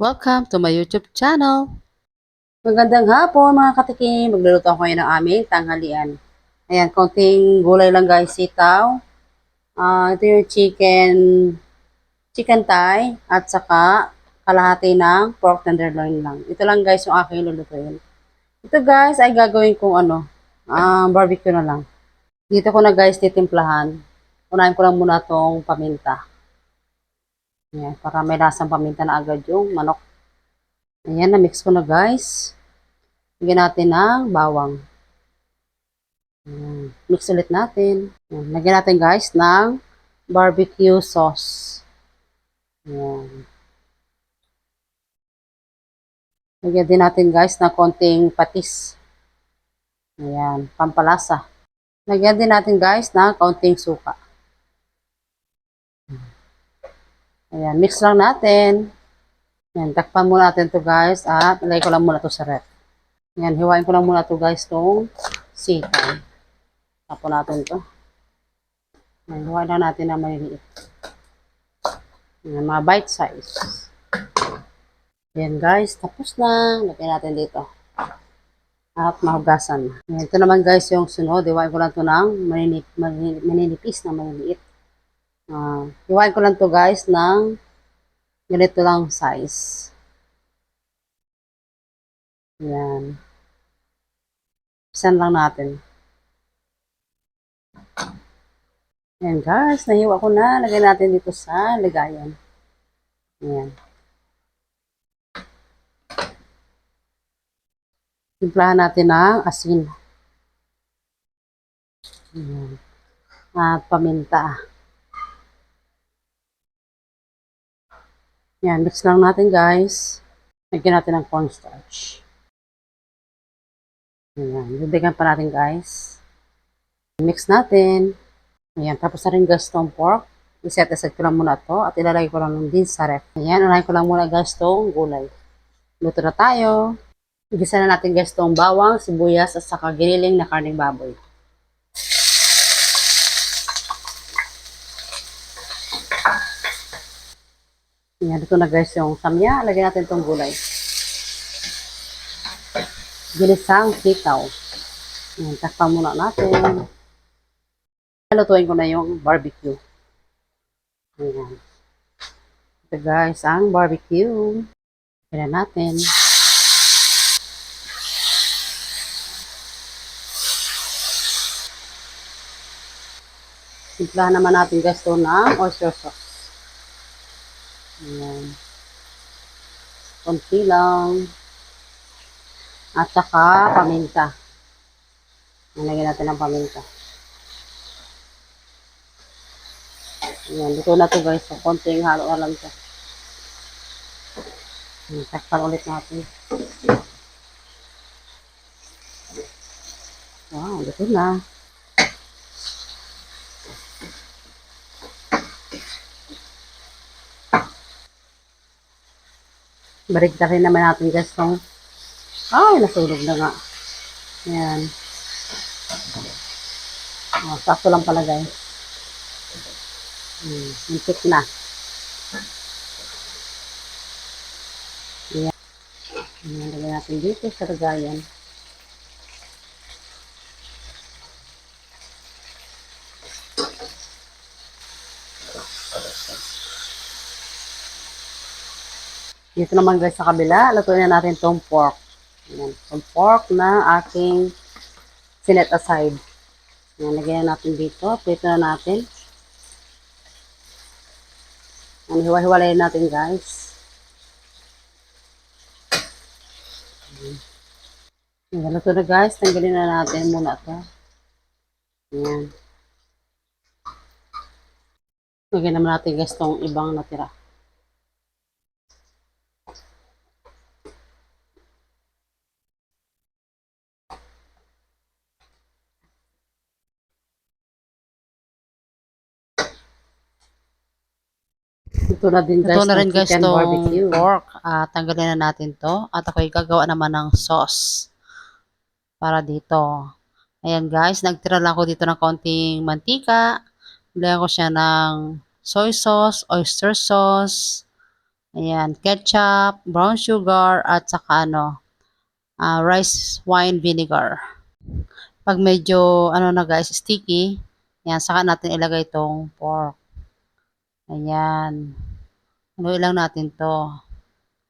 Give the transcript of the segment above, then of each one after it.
Welcome to my YouTube channel. Magandang hapon mga katikim. Magluluto ako ngayon ng aming tanghalian. Ayan, konting gulay lang guys, sitaw. Ah, ito yung chicken, chicken thigh at saka kalahati ng pork tenderloin lang. Ito lang guys yung aking lulutuin. Ito guys ay gagawin kong ano, ah, barbecue na lang. Dito ko na guys titimplahan. Unahin ko lang muna tong paminta. Ayan, para may lasang paminta na agad yung manok. Ayan, na-mix ko na guys. Lagyan natin ng bawang. Ayan. Mix ulit natin. Ayan. Lagyan natin guys ng barbecue sauce. Ayan. Lagyan din natin guys ng konting patis. Ayan, pampalasa. Lagyan din natin guys ng konting suka. Ayan, mix lang natin. Ayan, takpan muna natin to guys at ilagay ko lang muna to sa ref. Ayan, hiwain ko lang muna to guys tong sitaw. Tapon natin to. Ayan, hiwain lang natin na maliliit. Ayan, mga bite size. Ayan guys, tapos na. Lagyan natin dito. At mahugasan. Ayan, ito naman guys yung sunod. Hiwain ko lang to ng maninip, maninip, maninipis na maliliit. Uh, hiwain ko lang to guys ng ganito lang size. Yan. Isan lang natin. Yan guys, nahiwa ko na. Lagay natin dito sa lagayan. Yan. Timplahan natin ng asin. Yan. At paminta. Yan, mix lang natin guys. Lagyan natin ng cornstarch. Ayan, bibigyan pa natin guys. Mix natin. Ayan, tapos na rin guys tong pork. I-set aside ko lang muna to at ilalagay ko lang din sa ref. Ayan, unahin ko lang muna guys tong gulay. Luto na tayo. Igisa na natin guys tong bawang, sibuyas at saka giniling na karning baboy. Ayan, ito na guys yung samya. Lagyan natin tong gulay. Ginisang sitaw. Ayan, takpan muna natin. Lutuin ko na yung barbecue. Ayan. Ito guys, ang barbecue. Kaya natin. Simplahan naman natin guys ito ng oyster sauce. Ayan. Konti lang. At saka paminta. Nalagyan natin ng paminta. Ayan, dito na to guys. So, konting halo na lang to. Ayan, Takpan ulit natin. Wow, dito na. Balik na rin naman natin guys tong ay, nasunog na nga. Ayan. Oh, sakto lang pala guys. Hmm, muntik na. Ayan. Ayan, lagyan natin dito sa lagayan. Dito naman guys sa kabila, lutuin na natin tong pork. Ayan, tong pork na aking sinet aside. Ayan, lagyan na natin dito. Prito na natin. Ayan, hiwa-hiwalayin natin guys. Ayan, luto na guys. Tanggalin na natin muna ito. Ayan. Lagyan naman natin guys tong ibang natira. Ito na din guys, Ito na rin guys chicken tong barbecue. pork. Ah, tanggalin na natin to. At ako gagawa naman ng sauce para dito. Ayan guys, nagtira lang ako dito ng konting mantika. Lagyan ko siya ng soy sauce, oyster sauce, Ayan, ketchup, brown sugar, at saka ano, ah, rice wine vinegar. Pag medyo, ano na guys, sticky, yan, saka natin ilagay itong pork. Ayan. Haluin lang natin to.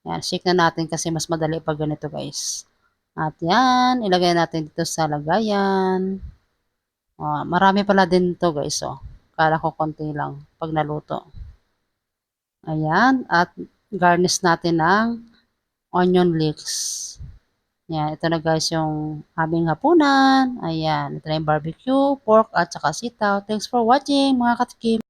Yan, shake na natin kasi mas madali pag ganito guys. At yan, ilagay natin dito sa lagayan. Oh, marami pala din to guys, oh. Kala ko konti lang pag naluto. Ayan, at garnish natin ng onion leeks. Yan, ito na guys yung aming hapunan. Ayan, ito na yung barbecue, pork at saka sitaw. Thanks for watching mga katikim.